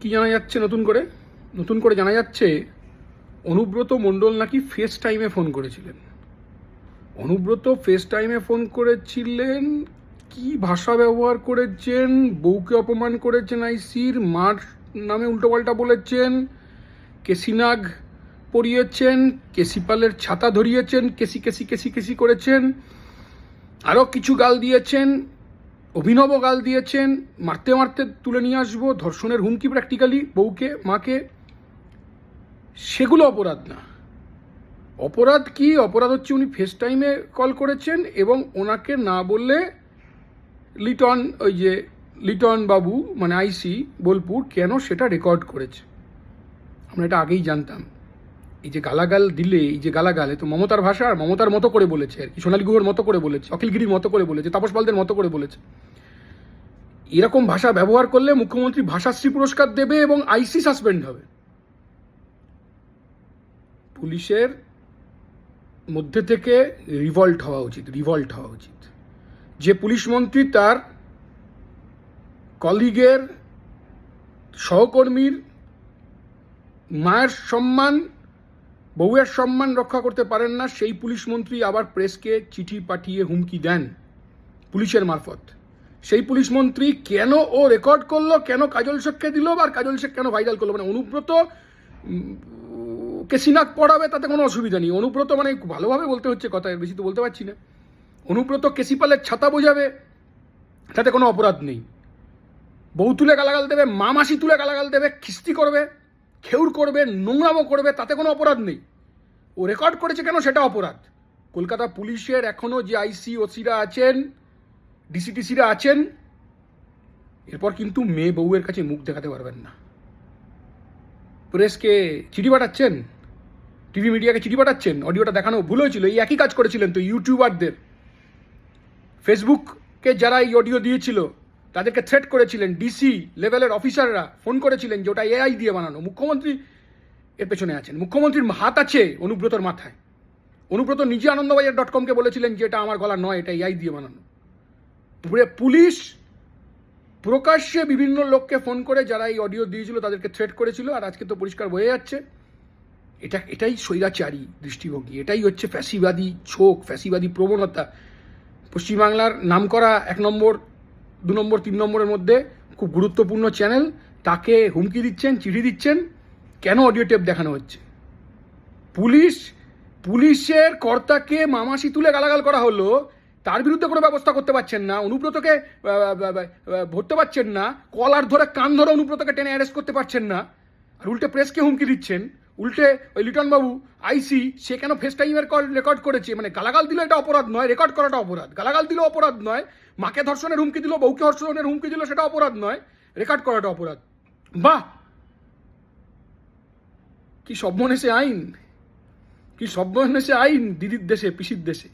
কি জানা যাচ্ছে নতুন করে? নতুন করে জানা যাচ্ছে অনুব্রত মণ্ডল নাকি ফেস টাইমে ফোন করেছিলেন। অনুব্রত ফেস টাইমে ফোন করেছিলেন, কি ভাষা ব্যবহার করেছেন, বউকে অপমান করেছেন আইসির, মার নামে উল্টোপাল্টা বলেছেন কেসিনাগ পরিয়েছেন কেসিপালের ছাতা ধরিয়েছেন, কেসি কেসি কেসি কেসি করেছেন আরও কিছু গাল দিয়েছেন। অভিনব গাল দিয়েছেন। মারতে মারতে তুলে নিয়ে আসব। ধর্ষণের হুমকি প্র্যাকটিক্যালি বউকে, মাকে। সেগুলো অপরাধ না। অপরাধ কি? অপরাধ হচ্ছে উনি ফেস টাইমে কল করেছেন এবং ওনাকে না বললে লিটন, ওই যে লিটন বাবু মানে আইসি, বোলপুর, কেন সেটা রেকর্ড করেছে? আমরা এটা আগেই জানতাম। এই যে গালাগাল দিলে, এই যে গালাগাল, এ তো মমতার ভাষা আর মমতার মতো করে বলেছে আর কি, সোনালী গুহর মতো করে বলেছে, অখিলগিরির মতো করে বলেছে, তাপস পালদের মতো করে বলেছে। এরকম ভাষা ব্যবহার করলে মুখ্যমন্ত্রী ভাষাশ্রী পুরস্কার দেবে এবং আইসি সাসপেন্ড হবে। পুলিশের মধ্যে থেকে রিভল্ট হওয়া উচিত রিভল্ট হওয়া উচিত। যে পুলিশ মন্ত্রী তার কলিগের সহকর্মীর মায়ের সম্মান বউয়ের সম্মান রক্ষা করতে পারেন না, সেই পুলিশ মন্ত্রী আবার প্রেসকে চিঠি পাঠিয়ে হুমকি দেন পুলিশের মারফত। সেই পুলিশ মন্ত্রী কেন ও রেকর্ড করল, কেন কাজল শেখকে দিল আর কাজল শেখ কেন ভাইরাল করল? মানে অনুব্রত কে সিনাক পড়াবে তাতে কোনো অসুবিধা নেই। অনুব্রত মানে ভালোভাবে বলতে হচ্ছে কথা বেশি তো বলতে পারছি না। অনুব্রত কেসিপালের ছাতা বোঝাবে, তাতে কোনো অপরাধ নেই। বউ তুলে গালাগাল দেবে, মা মাসি তুলে গালাগাল দেবে, খিস্তি করবে খেউর করবে নোংরামো করবে, তাতে কোনো অপরাধ নেই। ও রেকর্ড করেছে কেন সেটা অপরাধ? কলকাতা পুলিশের এখনও যে আইসি ওসিরা আছেন ডিসিটিসিরা আছেন, এরপর কিন্তু মেয়ে বউয়ের কাছে মুখ দেখাতে পারবেন না। প্রেসকে চিঠি পাঠাচ্ছেন? টিভি মিডিয়াকে চিঠি পাঠাচ্ছেন? অডিওটা দেখানো ভুল হয়েছিল, এই একই কাজ করেছিলেন তো ইউটিউবারদের। ফেসবুককে যারা এই অডিও দিয়েছিল তাদেরকে থ্রেট করেছিলেন ডিসি লেভেলের অফিসাররা ফোন করেছিলেন যে ওটা এআই দিয়ে বানানো। মুখ্যমন্ত্রী এর পেছনে আছেন। মুখ্যমন্ত্রীর হাত আছে অনুব্রতর মাথায়। অনুব্রত নিজে আনন্দবাজার ডট কমকে বলেছিলেন যে এটা আমার গলা নয়, এটা এআই দিয়ে বানানো। পুলিশ প্রকাশ্যে বিভিন্ন লোককে ফোন করে যারা এই অডিও দিয়েছিল তাদেরকে থ্রেট করেছিল, আর আজকে তো পরিষ্কার হয়ে যাচ্ছে, এটা, এটাই স্বৈরাচারী দৃষ্টিভঙ্গি। এটাই হচ্ছে ফ্যাসিবাদী ছোক, ফ্যাসিবাদী প্রবণতা। পশ্চিমবাংলার নামকরা এক নম্বর দু নম্বর, তিন নম্বরের মধ্যে খুব গুরুত্বপূর্ণ চ্যানেল, তাকে হুমকি দিচ্ছেন, চিঠি দিচ্ছেন, কেন অডিও টেপ দেখানো হচ্ছে? পুলিশ, পুলিশের কর্তাকে মামাসি তুলে গালাগাল করা হলো, তার বিরুদ্ধে কোনো ব্যবস্থা করতে পারছেন না, অনুব্রতকে ধরতে পারছেন না, কলার ধরে কান ধরে অনুব্রতকে টেনে অ্যারেস্ট করতে পারছেন না, আর উল্টে প্রেসকে হুমকি দিচ্ছেন। উল্টে ওই লিটনবাবু আইসি সে কেন ফেস টাইমের কল রেকর্ড করেছে? মানে গালাগাল দিল এটা অপরাধ নয় রেকর্ড করাটা অপরাধ। গালাগাল দিল অপরাধ নয়, মাকে ধর্ষণের হুমকি দিল, বউকে ধর্ষণের হুমকি দিল, সেটা অপরাধ নয় রেকর্ড করাটা অপরাধ। বাহ! কি সব মনে সে আইন? কি সব মনে সে আইন, দিদির দেশে, পিসির দেশে?